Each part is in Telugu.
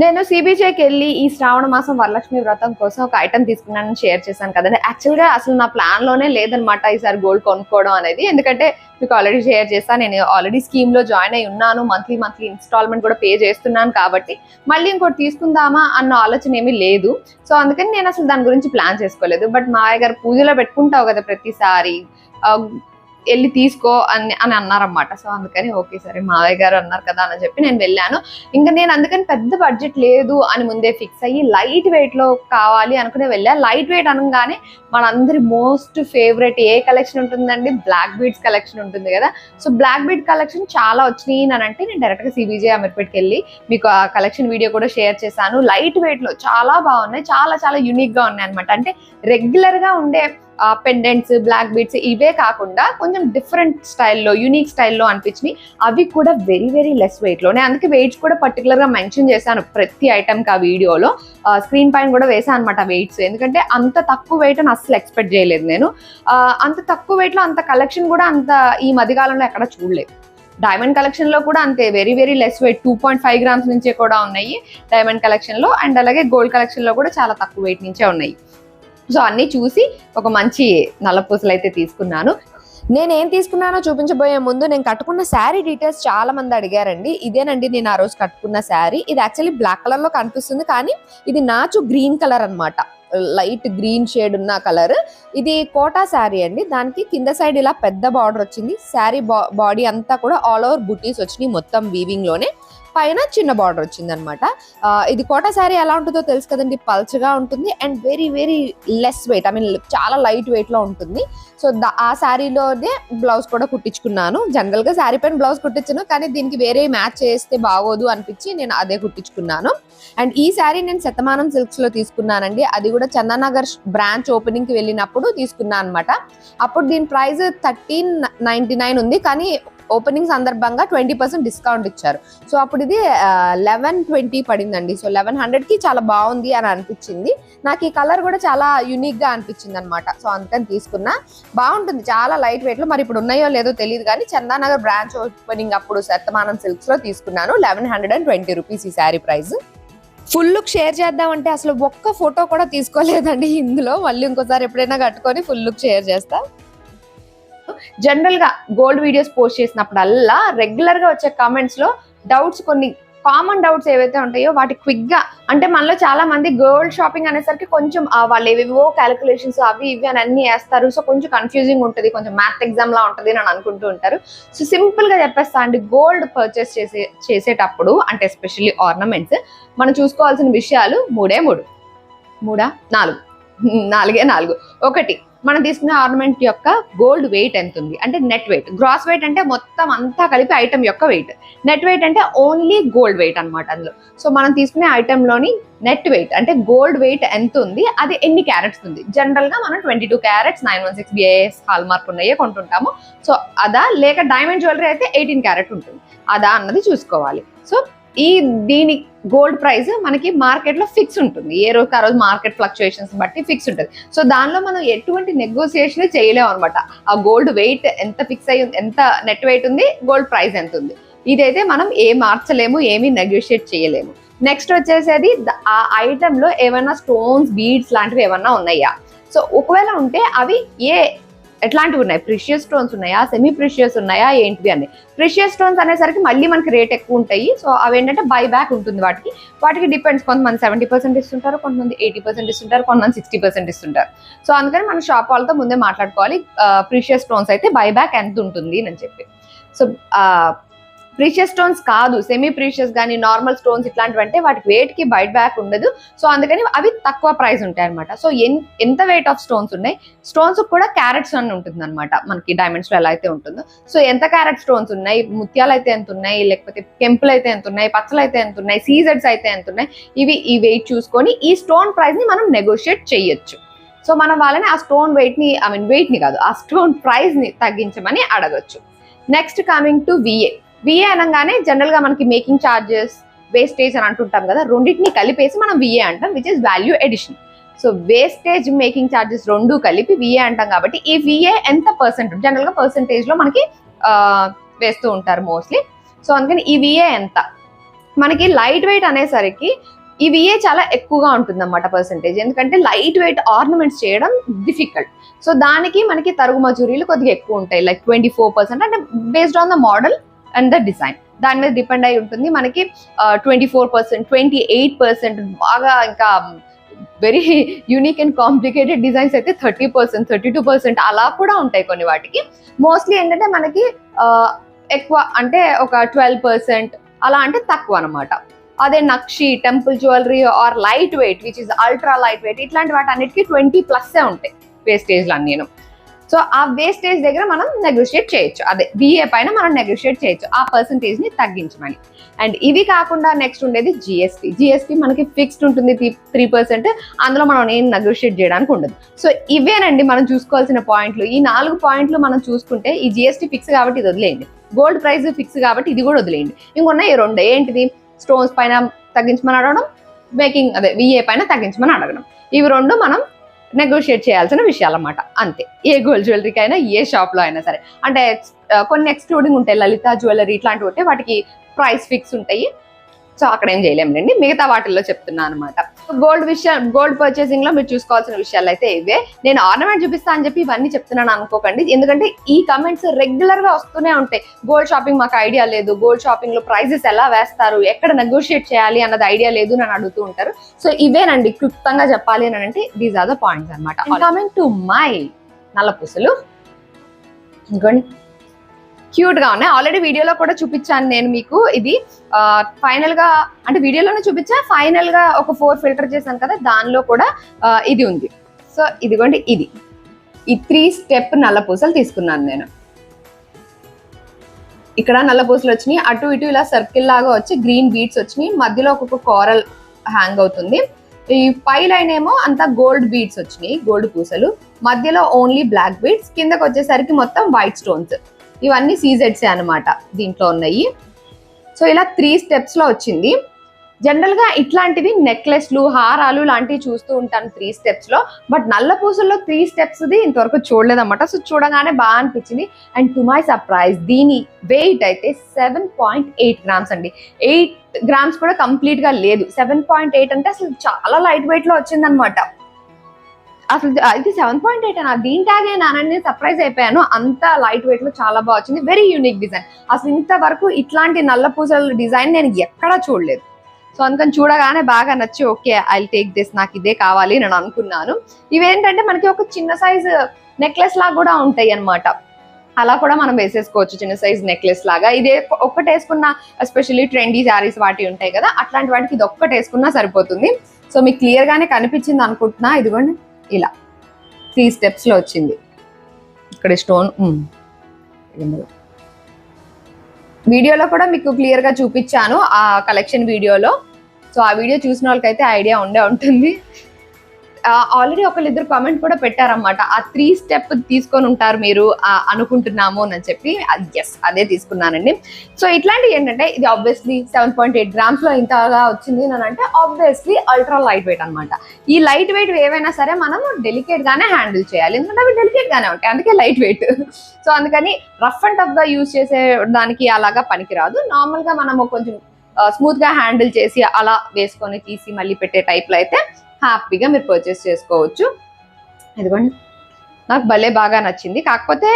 నేను సిబిజేకి వెళ్ళి ఈ శ్రావణ మాసం వరలక్ష్మి వ్రతం కోసం ఒక ఐటమ్ తీసుకున్నాను షేర్ చేశాను కదండి. యాక్చువల్గా అసలు నా ప్లాన్లోనే లేదనమాట ఈసారి గోల్డ్ కొనుక్కోవడం అనేది. ఎందుకంటే మీకు ఆల్రెడీ షేర్ చేస్తాను నేను ఆల్రెడీ స్కీమ్లో జాయిన్ అయి ఉన్నాను. మంత్లీ మంత్లీ ఇన్స్టాల్మెంట్ కూడా పే చేస్తున్నాను కాబట్టి. మళ్ళీ ఇంకోటి తీసుకుందామా అన్న ఆలోచన ఏమీ లేదు. సో అందుకని నేను అసలు దాని గురించి ప్లాన్ చేసుకోలేదు. బట్ మా గారు పూజలో పెట్టుకుంటావు కదా ప్రతిసారి. వెళ్ళి తీసుకో అని అని అన్నారనమాట సో అందుకని ఓకే సరే మావయ్య గారు అన్నారు కదా అని చెప్పి నేను వెళ్ళాను. ఇంకా నేను అందుకని పెద్ద బడ్జెట్ లేదు అని ముందే ఫిక్స్ అయ్యి లైట్ వెయిట్లో కావాలి అనుకునే వెళ్ళా. లైట్ వెయిట్ అనగానే మనందరి మోస్ట్ ఫేవరెట్ ఏ కలెక్షన్ ఉంటుందండి? బ్లాక్ బీడ్స్ కలెక్షన్ ఉంటుంది కదా. సో బ్లాక్ బీడ్ కలెక్షన్ చాలా వచ్చినాయి అని అంటే నేను డైరెక్ట్గా సిబిజే అమీర్పేట్కి వెళ్ళి మీకు ఆ కలెక్షన్ వీడియో కూడా షేర్ చేశాను. లైట్ వెయిట్లో చాలా బాగున్నాయి. చాలా చాలా యూనిక్గా ఉన్నాయి అనమాట అంటే రెగ్యులర్గా ఉండే పెండెంట్స్ బ్లాక్ బీడ్స్ ఇవే కాకుండా కొంచెం డిఫరెంట్ స్టైల్లో యూనిక్ స్టైల్లో అనిపించినాయి. అవి కూడా వెరీ వెరీ లెస్ వెయిట్ అందుకే వెయిట్స్ కూడా పర్టికులర్గా మెన్షన్ చేశాను ప్రతి ఐటెంకి ఆ వీడియోలో. స్క్రీన్ పైన కూడా వేసాను అనమాట వెయిట్స్ ఎందుకంటే అంత తక్కువ వెయిట్ అని అస్సలు ఎక్స్పెక్ట్ చేయలేదు నేను. అంత తక్కువ వెయిట్లో అంత కలెక్షన్ కూడా అంత ఈ మధ్యకాలంలో ఎక్కడ చూడలేదు. డైమండ్ కలెక్షన్లో కూడా అంతే. Very very less weight two point five grams నుంచే కూడా ఉన్నాయి డైమండ్ కలెక్షన్లో అండ్ అలాగే గోల్డ్ కలెక్షన్లో కూడా చాలా తక్కువ వెయిట్ నుంచే ఉన్నాయి. సో అన్ని చూసి ఒక మంచి నల్లపూసలు అయితే తీసుకున్నాను. నేనేం తీసుకున్నానో చూపించబోయే ముందు నేను కట్టుకున్న శారీ డీటెయిల్స్ చాలా మంది అడిగారండి. ఇదేనండి నేను ఆ రోజు కట్టుకున్న శారీ. ఇది యాక్చువల్లీ బ్లాక్ కలర్లో కనిపిస్తుంది కానీ ఇది నాచు గ్రీన్ కలర్ అన్నమాట. లైట్ గ్రీన్ షేడ్ ఉన్న కలర్. ఇది కోటా శారీ అండి. దానికి కింద సైడ్ ఇలా పెద్ద బార్డర్ వచ్చింది. శారీ బాడీ అంతా కూడా ఆల్ ఓవర్ బుటీస్ వచ్చినాయి మొత్తం వీవింగ్లోనే. పైన చిన్న బార్డర్ వచ్చింది అనమాట ఇది కోటా శారీ ఎలా ఉంటుందో తెలుసు కదండి. పల్చగా ఉంటుంది and very very less weight I mean చాలా లైట్ వెయిట్లో ఉంటుంది. సో ఆ శారీలోనే బ్లౌజ్ కూడా కుట్టించుకున్నాను. జనరల్గా శారీ పైన బ్లౌజ్ కుట్టించాను కానీ దీనికి వేరే మ్యాచ్ చేస్తే బాగోదు అనిపించి నేను అదే కుట్టించుకున్నాను. అండ్ ఈ శారీ నేను శతమానం సిల్క్స్లో తీసుకున్నానండి. అది కూడా చందానగర్ బ్రాంచ్ ఓపెనింగ్కి వెళ్ళినప్పుడు తీసుకున్నాను అనమాట అప్పుడు దీని ప్రైస్ థర్టీన్ నైన్టీ నైన్ ఉంది. కానీ ఓపెనింగ్ సందర్భంగా ట్వంటీ పర్సెంట్ డిస్కౌంట్ ఇచ్చారు. సో అప్పుడు ఇది లెవెన్ ట్వంటీ పడిందండి. సో లెవెన్ హండ్రెడ్కి చాలా బాగుంది అని అనిపించింది. నాకు ఈ కలర్ కూడా చాలా యూనిక్గా అనిపించింది అనమాట సో అందుకని తీసుకున్నా. బాగుంటుంది. చాలా లైట్ వెయిట్లో మరి ఇప్పుడు ఉన్నాయో లేదో తెలియదు కానీ చందానగర్ బ్రాంచ్ ఓపెనింగ్ అప్పుడు శతమానం సిల్క్స్లో తీసుకున్నాను. Eleven hundred and twenty rupees ఈ sari price. Full look share చేద్దామంటే అసలు ఒక్క ఫోటో కూడా తీసుకోలేదండి ఇందులో. మళ్ళీ ఇంకోసారి ఎప్పుడైనా కట్టుకొని ఫుల్ లుక్ షేర్ చేస్తా. జనరల్గా గోల్డ్ వీడియోస్ పోస్ట్ చేసినప్పుడల్లా రెగ్యులర్గా వచ్చే కామెంట్స్లో డౌట్స్ కొన్ని కామన్ డౌట్స్ ఏవైతే ఉంటాయో వాటి క్విక్గా అంటే మనలో చాలా మంది గోల్డ్ షాపింగ్ అనేసరికి కొంచెం వాళ్ళు ఏవేవో క్యాలిక్యులేషన్స్ అవి ఇవి అని అన్ని వేస్తారు. సో కొంచెం కన్ఫ్యూజింగ్ ఉంటుంది కొంచెం మ్యాథ్ ఎగ్జామ్ లా ఉంటుంది అని అనుకుంటూ ఉంటారు. సో సింపుల్గా చెప్పేస్తా అండి. గోల్డ్ పర్చేస్ చేసే చేసేటప్పుడు అంటే ఎస్పెషల్లీ ఆర్నమెంట్స్ మనం చూసుకోవాల్సిన విషయాలు మూడే మూడు. మూడా? నాలుగు. నాలుగే నాలుగు. ఒకటి మనం తీసుకునే ఆర్నమెంట్ యొక్క గోల్డ్ వెయిట్ ఎంత ఉంది? అంటే నెట్ వెయిట్ గ్రాస్ వెయిట్ అంటే మొత్తం అంతా కలిపి ఐటమ్ యొక్క వెయిట్ నెట్ వెయిట్ అంటే ఓన్లీ గోల్డ్ వెయిట్ అన్నమాట అందులో. సో మనం తీసుకునే ఐటెంలోని నెట్ వెయిట్ అంటే గోల్డ్ వెయిట్ ఎంత ఉంది? అది ఎన్ని క్యారెట్స్ ఉంది? జనరల్గా మనం twenty two carats nine one six BIS hallmark ఉన్నాయే కొంటుంటాము. సో అదా లేక డైమండ్ జ్యువెలరీ అయితే ఎయిటీన్ క్యారెట్ ఉంటుంది. అదా అన్నది చూసుకోవాలి. సో ఈ దీని గోల్డ్ ప్రైస్ మనకి మార్కెట్లో ఫిక్స్ ఉంటుంది. ఏ రోజు ఆ రోజు మార్కెట్ ఫ్లక్చుయేషన్స్ బట్టి ఫిక్స్ ఉంటుంది. సో దానిలో మనం ఎటువంటి నెగోసియేషన్ చేయలేము అనమాట ఆ గోల్డ్ వెయిట్ ఎంత ఫిక్స్ అయ్యి ఎంత నెట్ వెయిట్ ఉంది గోల్డ్ ప్రైస్ ఎంత ఉంది. ఇదైతే మనం ఏ మార్చలేము ఏమీ నెగోషియేట్ చేయలేము. నెక్స్ట్ వచ్చేసేది ఆ ఐటమ్లో ఏమైనా స్టోన్స్ బీడ్స్ లాంటివి ఏమన్నా ఉన్నాయా? సో ఒకవేళ ఉంటే అవి ఏ ఎట్లాంటివి ఉన్నాయి? ప్రిషియస్ స్టోన్స్ ఉన్నాయా? సెమీ ప్రిషియస్ ఉన్నాయా? ఏంటివి అని. ప్రిషియస్ స్టోన్స్ అనేసరికి మళ్ళీ మనకి రేట్ ఎక్కువ ఉంటాయి. సో అవి ఏంటంటే బై బ్యాక్ ఉంటుంది వాటికి. వాటికి డిపెండ్స్ కొంతమంది సెవెంటీ పర్సెంట్ ఇస్తుంటారు కొంతమంది ఎయిటీ పర్సెంట్ ఇస్తుంటారు కొంతమంది సిక్స్టీ పర్సెంట్ ఇస్తుంటారు. సో అందుకని మన షాప్ వాళ్ళతో ముందే మాట్లాడుకోవాలి. Uh, ప్రిషియస్ స్టోన్స్ అయితే బై బ్యాక్ ఎంత ఉంటుంది అని చెప్పి. సో uh, ప్రీషియస్ స్టోన్స్ కాదు సెమీ ప్రీషియస్ కానీ నార్మల్ స్టోన్స్ ఇట్లాంటివి అంటే వాటికి వెయిట్కి కి బయట బ్యాక్ ఉండదు. సో అందుకని అవి తక్కువ ప్రైస్ ఉంటాయి అనమాట సో ఎంత వెయిట్ ఆఫ్ స్టోన్స్ ఉన్నాయి? స్టోన్స్ కూడా క్యారెట్స్ అని ఉంటుంది అనమాట మనకి డైమండ్స్లో ఎలా అయితే ఉంటుందో. సో ఎంత క్యారెట్ స్టోన్స్ ఉన్నాయి? ముత్యాలు అయితే ఎంత ఉన్నాయి? లేకపోతే కెంపులు అయితే ఎంత ఉన్నాయి? పచ్చలు అయితే ఎంత ఉన్నాయి? సీజెడ్స్ అయితే ఎంత ఉన్నాయి? ఇవి ఈ వెయిట్ చూసుకొని ఈ స్టోన్ ప్రైస్ని మనం నెగోషియేట్ చేయొచ్చు. సో మనం వాళ్ళని ఆ స్టోన్ వెయిట్ని ఐ మీన్ వెయిట్ని కాదు ఆ స్టోన్ ప్రైస్ని తగ్గించమని అడగొచ్చు. Next coming to VA VA అనగానే జనరల్గా మనకి మేకింగ్ చార్జెస్ వేస్టేజ్ అని అంటుంటాం కదా రెండింటిని కలిపేసి మనం విఏ అంటాం which is value addition so wastage making charges రెండు కలిపి విఏ అంటాం కాబట్టి ఈ విఏ ఎంత పర్సెంట్ జనరల్గా పర్సెంటేజ్లో మనకి వేస్తూ ఉంటారు మోస్ట్లీ సో అందుకని ఈ విఏ ఎంత? మనకి లైట్ వెయిట్ అనేసరికి ఈ విఏ చాలా ఎక్కువగా ఉంటుంది అన్నమాట పర్సెంటేజ్ ఎందుకంటే లైట్ వెయిట్ ఆర్నమెంట్స్ చేయడం డిఫికల్ట్ సో దానికి మనకి తరుగు మజూరీలు కొద్దిగా ఎక్కువ ఉంటాయి లైక్ ట్వంటీ ఫోర్ పర్సెంట్ అంటే based on the model and the design దాని మీద డిపెండ్ అయి ఉంటుంది. మనకి twenty four percent twenty eight percent బాగా ఇంకా very unique and complicated designs అయితే thirty percent thirty two percent అలా కూడా ఉంటాయి కొన్ని వాటికి. మోస్ట్లీ ఏంటంటే మనకి ఎక్కువ అంటే ఒక ట్వెల్వ్ పర్సెంట్ అలా అంటే తక్కువ అనమాట అదే నక్షి temple jewellery or light weight which is ultra light weight ఇట్లాంటి వాటి అన్నిటికీ ట్వంటీ ప్లస్సే ఉంటాయి. వేస్టేజ్లు అన్నీను. సో ఆ వేస్టేజ్ దగ్గర మనం నెగోషియేట్ చేయొచ్చు. అదే బిఏ పైన మనం నెగోషియేట్ చేయొచ్చు ఆ పర్సంటేజ్ని తగ్గించమని. అండ్ ఇవి కాకుండా నెక్స్ట్ ఉండేది జిఎస్టీ జిఎస్టీ మనకి ఫిక్స్డ్ ఉంటుంది త్రీ పర్సెంట్ అందులో మనం ఏం నెగోషియేట్ చేయడానికి ఉండదు. సో ఇవేనండి మనం చూసుకోవాల్సిన పాయింట్లు. ఈ నాలుగు పాయింట్లు మనం చూసుకుంటే ఈ జిఎస్టీ ఫిక్స్ కాబట్టి ఇది వదిలేయండి. గోల్డ్ ప్రైస్ ఫిక్స్ కాబట్టి ఇది కూడా వదిలేయండి. ఇంకొన్నాయి ఈ రెండు. ఏంటిది? స్టోన్స్ పైన తగ్గించమని అడగడం మేకింగ్ అదే విఏ పైన తగ్గించమని అడగడం. ఇవి రెండు మనం నెగోషియేట్ చేయాల్సిన విషయాలు అన్నమాట. అంతే. ఏ గోల్డ్ జ్యువెలరీకి అయినా ఏ షాప్లో అయినా సరే. అంటే కొన్ని ఎక్స్క్లూడింగ్ ఉంటాయి. లలిత జ్యువెలరీ ఇట్లాంటివి ఉంటే వాటికి ప్రైస్ ఫిక్స్ ఉంటాయి. సో అక్కడ ఏం చేయలేములేండి. మిగతా వాటిల్లో చెప్తున్నాను అనమాట గోల్డ్ విషయం గోల్డ్ పర్చేసింగ్లో మీరు చూసుకోవాల్సిన విషయాలు అయితే ఇవే. నేను ఆర్నమెంట్ చూపిస్తా అని చెప్పి ఇవన్నీ చెప్తున్నాను అనుకోకండి. ఎందుకంటే ఈ కమెంట్స్ రెగ్యులర్గా వస్తూనే ఉంటాయి. గోల్డ్ షాపింగ్ మాకు ఐడియా లేదు. గోల్డ్ షాపింగ్లో ప్రైజెస్ ఎలా వేస్తారు? ఎక్కడ నెగోషియేట్ చేయాలి అన్నది ఐడియా లేదు అని అడుగుతూ ఉంటారు. సో ఇవేనండి. క్లుప్తంగా చెప్పాలి అని అంటే దీస్ ఆర్ ద పాయింట్స్ అనమాట కమింగ్ టు మై నల్లపూసలు ఇంకోండి క్యూట్గా ఉన్నాయి. ఆల్రెడీ వీడియోలో కూడా చూపించాను నేను మీకు ఇది. ఫైనల్గా అంటే వీడియోలోనే చూపించా ఫైనల్గా ఒక ఫోర్ ఫిల్టర్ చేశాను కదా దానిలో కూడా ఇది ఉంది. సో ఇదిగోండి ఇది. ఈ త్రీ స్టెప్ నల్ల పూసలు తీసుకున్నాను నేను. ఇక్కడ నల్ల పూసలు వచ్చినాయి. అటు ఇటు ఇలా సర్కిల్ లాగా వచ్చి గ్రీన్ బీడ్స్ వచ్చినాయి. మధ్యలో ఒక్కొక్క కోరల్ హ్యాంగ్ అవుతుంది. ఈ పై లైన్ ఏమో అంతా గోల్డ్ బీడ్స్ వచ్చినాయి గోల్డ్ పూసలు. మధ్యలో ఓన్లీ బ్లాక్ బీడ్స్. కిందకి వచ్చేసరికి మొత్తం వైట్ స్టోన్స్. ఇవన్నీ సీజెడ్స్ అనమాట దీంట్లో ఉన్నాయి. సో ఇలా త్రీ స్టెప్స్లో వచ్చింది. జనరల్గా ఇట్లాంటివి నెక్లెస్లు హారాలు లాంటివి చూస్తూ ఉంటాను త్రీ స్టెప్స్లో బట్ నల్ల పూసల్లో త్రీ స్టెప్స్ది ఇంతవరకు చూడలేదన్నమాట. సో చూడగానే బాగా అనిపించింది. అండ్ టు మై సర్ప్రైజ్ దీని వెయిట్ అయితే సెవెన్ పాయింట్ ఎయిట్ గ్రామ్స్ అండి. ఎయిట్ గ్రామ్స్ కూడా కంప్లీట్గా లేదు. సెవెన్ పాయింట్ ఎయిట్ అంటే అసలు చాలా లైట్ వెయిట్లో వచ్చిందనమాట అసలు ఇది సెవెన్ పాయింట్ ఎయిట్ అని దీని ట్యాగే నానని సర్ప్రైజ్ అయిపోయాను. అంత లైట్ వెయిట్లో చాలా బాగా వచ్చింది. వెరీ యూనిక్ డిజైన్ అసలు ఇంతవరకు ఇట్లాంటి నల్ల పూసల డిజైన్ నేను ఎక్కడా చూడలేదు. సో అందుకని చూడగానే బాగా నచ్చి ఓకే ఐ టేక్ దిస్ నాకు ఇదే కావాలి నేను అనుకున్నాను. ఇవేంటంటే మనకి ఒక చిన్న సైజ్ నెక్లెస్ లాగా కూడా ఉంటాయి అన్నమాట. అలా కూడా మనం వేసేసుకోవచ్చు చిన్న సైజ్ నెక్లెస్ లాగా. ఇదే ఒక్కటి వేసుకున్న ఎస్పెషల్లీ ట్రెండీ శారీస్ వాటి ఉంటాయి కదా అట్లాంటి వాటికి ఇది ఒక్కటి వేసుకున్నా సరిపోతుంది. సో మీకు క్లియర్ గానే కనిపించింది అనుకుంటున్నా. ఇదిగోండి. ఇలా త్రీ స్టెప్స్లో వచ్చింది. ఇక్కడ స్టోన్ వీడియోలో కూడా మీకు క్లియర్గా చూపించాను ఆ కలెక్షన్ వీడియోలో. సో ఆ వీడియో చూసిన వాళ్ళకైతే ఐడియా ఉండే ఉంటుంది. ఆల్రెడీ ఒకళ్ళిద్దరు కామెంట్ కూడా పెట్టారన్నమాట. ఆ త్రీ స్టెప్ తీసుకొని ఉంటారు మీరు అనుకుంటున్నాము అని చెప్పి. ఎస్ అదే తీసుకున్నానండి. సో ఇట్లాంటివి ఏంటంటే ఇది ఆబ్వియస్లీ సెవెన్ పాయింట్ ఎయిట్ గ్రామ్స్లో ఇంతగా వచ్చింది అని అంటే ఆబ్వియస్లీ అల్ట్రా లైట్ వెయిట్ అనమాట ఈ లైట్ వెయిట్ ఏవైనా సరే మనం డెలికేట్గానే హ్యాండిల్ చేయాలి. ఎందుకంటే అవి డెలికేట్గానే ఉంటాయి. అందుకే లైట్ వెయిట్ సో అందుకని రఫ్ అండ్ టఫ్గా యూజ్ చేసే దానికి అలాగా పనికిరాదు. నార్మల్గా మనము కొంచెం స్మూత్గా హ్యాండిల్ చేసి అలా వేసుకొని తీసి మళ్ళీ పెట్టే టైప్లో అయితే హ్యాపీగా మీరు పర్చేస్ చేసుకోవచ్చు. ఇదిగోండి. నాకు భలే బాగా నచ్చింది. కాకపోతే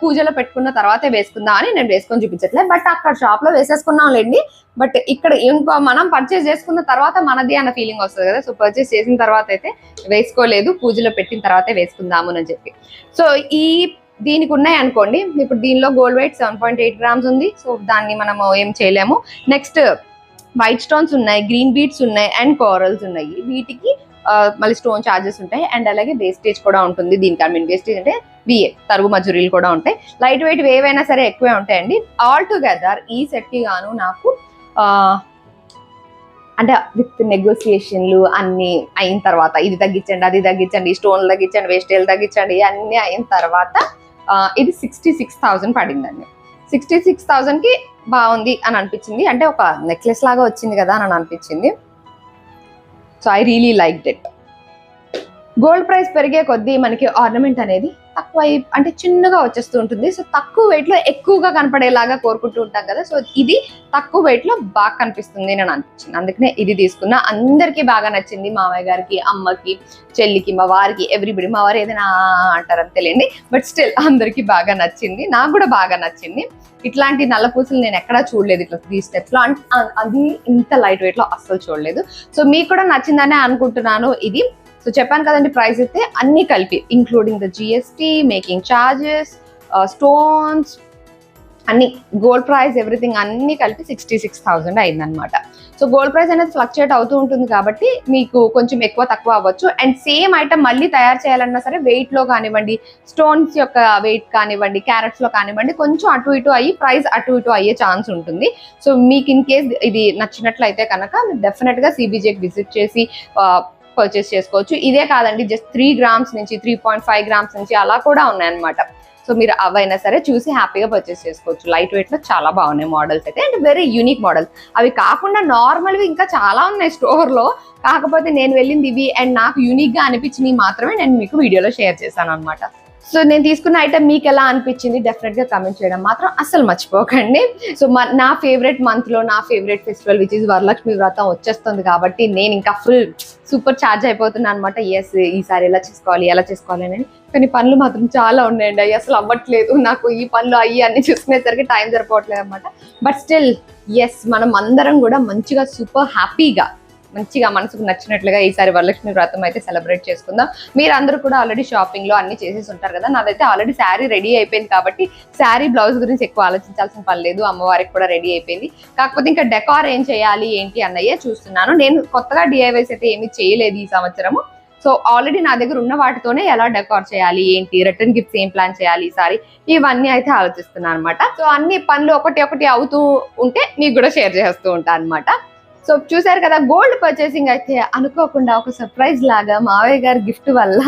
పూజలో పెట్టుకున్న తర్వాతే వేసుకుందాం అని నేను వేసుకొని చూపించట్లేదు బట్ అక్కడ షాప్లో వేసేసుకున్నాంలేండి వేసేసుకున్నాం లేండి. బట్ ఇక్కడ ఇంకో మనం పర్చేస్ చేసుకున్న తర్వాత మనది అన్న ఫీలింగ్ వస్తుంది కదా. సో పర్చేస్ చేసిన తర్వాత అయితే వేసుకోలేదు. పూజలో పెట్టిన తర్వాతే వేసుకుందాము అని చెప్పి. సో ఈ దీనికి ఉన్నాయి అనుకోండి. ఇప్పుడు దీనిలో gold weight seven point eight grams ఉంది. సో దాన్ని మనము ఏం చేయలేము. నెక్స్ట్ వైట్ స్టోన్స్ ఉన్నాయి గ్రీన్ బీట్స్ ఉన్నాయి అండ్ కోరల్స్ ఉన్నాయి. వీటికి మళ్ళీ స్టోన్ చార్జెస్ ఉంటాయి అండ్ అలాగే వేస్టేజ్ కూడా ఉంటుంది. దీనికి ఐ మీన్ వేస్టేజ్ అంటే విఏ తరుగు మజూరీలు కూడా ఉంటాయి. లైట్ వెయిట్ ఏవైనా సరే ఎక్కువే ఉంటాయండి. ఆల్ టుగెదర్ ఈ సెట్కి గాను నాకు అంటే విత్ నెగోసియేషన్లు అన్నీ అయిన తర్వాత ఇది తగ్గించండి అది తగ్గించండి స్టోన్లు తగ్గించండి వేస్టేజ్ తగ్గించండి అన్ని అయిన తర్వాత ఇది సిక్స్టీ సిక్స్ థౌసండ్ పడిందండి. సిక్స్టీ సిక్స్ థౌజండ్కి బాగుంది అని అనిపించింది. అంటే ఒక నెక్లెస్ లాగా వచ్చింది కదా అని అనిపించింది. So I really like that gold price పెరిగే కొద్దీ మనకి ఆర్నమెంట్ అనేది తక్కువ అంటే చిన్నగా వచ్చేస్తూ ఉంటుంది. సో తక్కువ వెయిట్లో ఎక్కువగా కనపడేలాగా కోరుకుంటూ ఉంటాం కదా. సో ఇది తక్కువ వెయిట్లో బాగా కనిపిస్తుంది నేను అనిపించింది. అందుకనే ఇది తీసుకున్నా అందరికీ బాగా నచ్చింది. మామయ్య గారికి అమ్మకి చెల్లికి మా వారికి ఎవ్రీబడి మా వారు ఏదైనా అంటారని తెలియండి బట్ స్టిల్ అందరికీ బాగా నచ్చింది. నాకు కూడా బాగా నచ్చింది. ఇట్లాంటి నల్ల పూసలు నేను ఎక్కడా చూడలేదు. ఇట్లా ఈ స్టెప్లో అంటే అది ఇంత లైట్ వెయిట్లో అస్సలు చూడలేదు. సో మీకు కూడా నచ్చిందనే అనుకుంటున్నాను ఇది. సో చెప్పాను కదండి ప్రైస్ అయితే అన్ని కలిపి including the GST making charges stones అన్ని గోల్డ్ ప్రైస్ ఎవ్రీథింగ్ అన్ని కలిపి సిక్స్టీ సిక్స్ థౌసండ్ అయిందనమాట సో గోల్డ్ ప్రైస్ అనేది ఫ్లక్చుయేట్ అవుతూ ఉంటుంది కాబట్టి మీకు కొంచెం ఎక్కువ తక్కువ అవ్వచ్చు. అండ్ సేమ్ ఐటమ్ మళ్ళీ తయారు చేయాలన్నా సరే వెయిట్లో కానివ్వండి స్టోన్స్ యొక్క వెయిట్ కానివ్వండి క్యారెట్స్లో కానివ్వండి కొంచెం అటు ఇటు అయ్యి ప్రైస్ అటు ఇటు అయ్యే ఛాన్స్ ఉంటుంది. సో మీకు ఇన్ కేస్ ఇది నచ్చినట్లయితే కనుక మీరు డెఫినెట్గా సిబిజేకి విజిట్ చేసి uh, పర్చేస్ చేసుకోవచ్చు. ఇదే కాదండి జస్ట్ త్రీ గ్రామ్స్ నుంచి త్రీ పాయింట్ ఫైవ్ గ్రామ్స్ నుంచి అలా కూడా ఉన్నాయన్నమాట. సో మీరు అవైనా సరే చూసి హ్యాపీగా పర్చేస్ చేసుకోవచ్చు. లైట్ వెయిట్లో చాలా బాగున్నాయి మోడల్స్ అయితే. అండ్ వెరీ యూనిక్ మోడల్స్ అవి కాకుండా నార్మల్వి ఇంకా చాలా ఉన్నాయి స్టోర్లో కాకపోతే నేను వెళ్ళింది ఇవి. అండ్ నాకు యూనిక్గా అనిపించినవి మాత్రమే నేను మీకు వీడియోలో షేర్ చేశాను అనమాట సో నేను తీసుకున్న ఐటమ్ మీకు ఎలా అనిపించింది? డెఫినెట్గా కమెంట్ చేయడం మాత్రం అసలు మర్చిపోకండి. సో నా ఫేవరెట్ మంత్లో నా favourite festival which is Varalakshmi Vratam వచ్చేస్తుంది కాబట్టి నేను ఇంకా ఫుల్ సూపర్ ఛార్జ్ అయిపోతున్నా అనమాట ఎస్ ఈసారి ఎలా చేసుకోవాలి ఎలా చేసుకోవాలి అని. కానీ పనులు మాత్రం చాలా ఉన్నాయండి. అవి అసలు అవ్వట్లేదు. నాకు ఈ పనులు అయ్యి అన్ని చూసుకునేసరికి టైం సరిపోవట్లేదు అనమాట బట్ స్టిల్ ఎస్ మనం అందరం కూడా మంచిగా సూపర్ హ్యాపీగా మంచిగా మనసుకు నచ్చినట్లుగా ఈసారి వరలక్ష్మి వ్రతం అయితే సెలబ్రేట్ చేసుకుందాం. మీరు అందరూ కూడా ఆల్రెడీ షాపింగ్లో అన్ని చేసేసి ఉంటారు కదా నాదైతే ఆల్రెడీ శారీ రెడీ అయిపోయింది కాబట్టి శారీ బ్లౌజ్ గురించి ఎక్కువ ఆలోచించాల్సిన పని లేదు అమ్మవారికి కూడా రెడీ అయిపోయింది. కాకపోతే ఇంకా డెకార్ ఏం చేయాలి ఏంటి అన్నయ్యే చూస్తున్నాను. నేను కొత్తగా డిఐవైస్ అయితే ఏమీ చేయలేదు ఈ సంవత్సరము. సో ఆల్రెడీ నా దగ్గర ఉన్న వాటితోనే ఎలా డెకార్ చేయాలి ఏంటి రిటర్న్ గిఫ్ట్స్ ఏం ప్లాన్ చేయాలి ఈసారి ఇవన్నీ అయితే ఆలోచిస్తున్నాను అనమాట సో అన్ని పనులు ఒకటి ఒకటి అవుతూ ఉంటే మీకు కూడా షేర్ చేస్తూ ఉంటాను అనమాట సో చూసారు కదా గోల్డ్ పర్చేసింగ్ అయితే అనుకోకుండా ఒక సర్ప్రైజ్ లాగా మావయ్య గారి గిఫ్ట్ వల్ల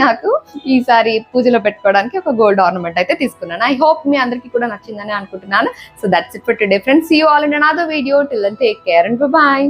నాకు ఈసారి పూజలో పెట్టుకోవడానికి ఒక గోల్డ్ ఆర్నమెంట్ అయితే తీసుకున్నాను. ఐ హోప్ మీ అందరికీ కూడా నచ్చిందని అనుకుంటున్నాను. So that's it for today friends see all in another video till take care and bye